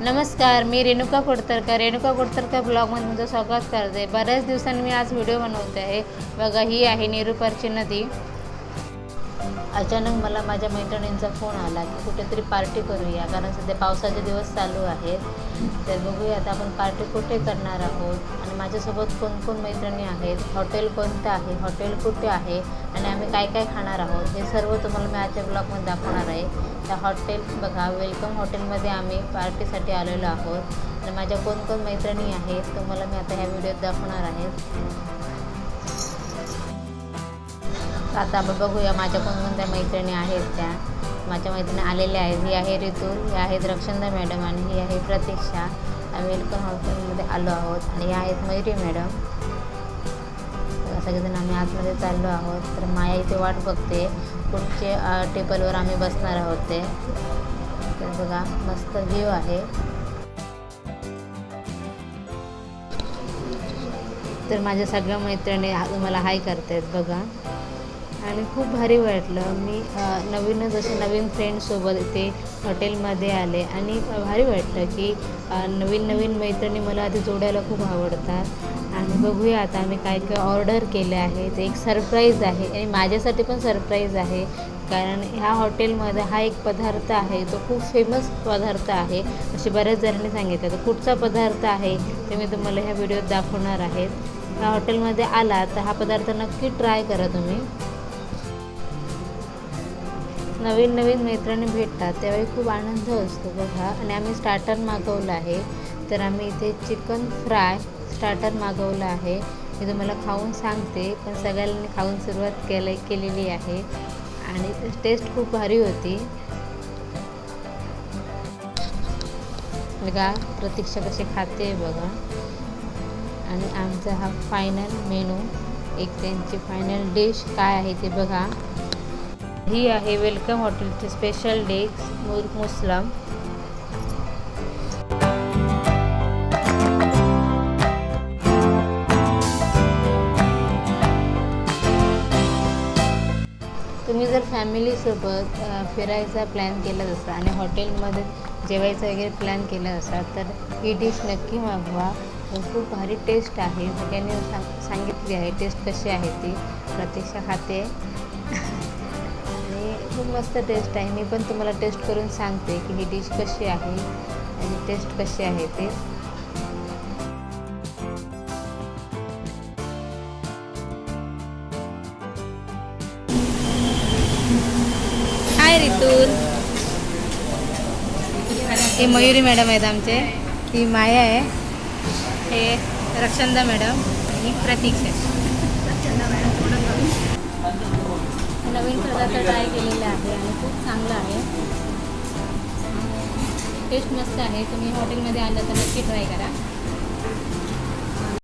नमस्कार मी रेणुका कोडतरकर. रेणुका कोडतरकर ब्लॉगमध्ये तुमचं स्वागत करते. बऱ्याच दिवसांनी मी आज व्हिडिओ बनवते आहे. बघा ही आहे निरुपरची नदी. अचानक मला माझ्या मैत्रिणींचा फोन आला की कुठेतरी पार्टी करूया कारण सध्या पावसाचे दिवस चालू आहेत. तर बघूया आता आपण पार्टी कुठे करणार आहोत. आणि माझ्यासोबत कोण कोण मैत्रिणी आहेत? हॉटेल कोणतं आहे? हॉटेल कुठे आहे? आणि आम्ही काय काय खाणार आहोत? हे सर्व तुम्हाला मी आजच्या ब्लॉगमध्ये दाखवणार आहे. त्या हॉटेल बघा वेलकम हॉटेलमध्ये आम्ही पार्टीसाठी आलेलो आहोत. आणि माझ्या कोण कोण मैत्रिणी आहेत तुम्हाला मी आता ह्या व्हिडिओत दाखवणार आहे. आता आपण बघूया माझ्या कोणकोणत्या मैत्रिणी आहेत त्या. माझ्या मैत्रिणी आलेल्या आहेत. ही आहे ऋतू ही आहेत रक्षंदा मॅडम आणि ही आहे प्रतीक्षा. आम्ही वेलकम हॉस्पिटलमध्ये आलो आहोत आणि ह्या आहेत मयुरी मॅडम. सगळेजण आम्ही आतमध्ये चाललो आहोत. तर माया इथे वाट बघते. पुढचे टेबलवर आम्ही बसणार आहोत ते. तर बघा मस्त व्ह्यू आहे. तर माझ्या सगळ्या मैत्रिणी मला हाय करतायत बघा. आणि खूप भारी वाटलं. मी नवीनच असे नवीन फ्रेंडसोबत इथे हॉटेलमध्ये आले आणि भारी वाटलं की नवीन नवीन मैत्रिणी मला आधी जोडायला खूप आवडतात. आणि बघूया आता आम्ही काय काय ऑर्डर केले आहे ते एक सरप्राईज आहे आणि माझ्यासाठी पण सरप्राईज आहे. कारण ह्या हॉटेलमध्ये हा एक पदार्थ आहे तो खूप फेमस पदार्थ आहे असे बऱ्याच जणांनी सांगितलं. तर कुठचा पदार्थ आहे ते मी तुम्हाला ह्या व्हिडिओत दाखवणार आहेत ह्या हॉटेलमध्ये आला तर हा पदार्थ नक्की ट्राय करा तुम्ही. नवीन नवीन मैत्रिणी भेटतात त्यावेळी खूप आनंद असतो बघा. आणि आम्ही स्टार्टर मागवलं आहे. तर आम्ही इथे चिकन फ्राय स्टार्टर मागवलं आहे. मी तुम्हाला खाऊन सांगते पण सगळ्यांनी खाऊन सुरुवात केले केलेली आहे. आणि टेस्ट खूप भारी होती. बघा प्रतीक्षा कशी खाते बघा. आणि आमचा हा फायनल मेनू एक त्यांची फायनल डिश काय आहे ते बघा. ही आहे वेलकम हॉटेलची स्पेशल डिश मुर मुस्लाम. तुम्ही जर फॅमिलीसोबत फिरायचा प्लॅन केला असाल आणि हॉटेलमध्ये जेवायचा वगैरे प्लॅन केला असाल तर ही डिश नक्की मागवा. खूप भारी टेस्ट आहे. सगळ्यांनी सांग सांगितली आहे टेस्ट कशी आहे ती. प्रत्यक्ष खाते. खूप मस्त टेस्ट आहे. मी पण तुम्हाला टेस्ट करून सांगते की ही डिश कशी आहे आणि टेस्ट कशी आहे ते. हाय रितून हे मयुरी मॅडम आहेत आमचे. ही माया आहे. हे रक्षंदा मॅडम आणि प्रतीक्षा आहे. आता ट्राय केलेलं आहे आणि खूप चांगलं आहे. टेस्ट मस्त आहे. तुम्ही हॉटेलमध्ये आलं तर नक्की ट्राय करा.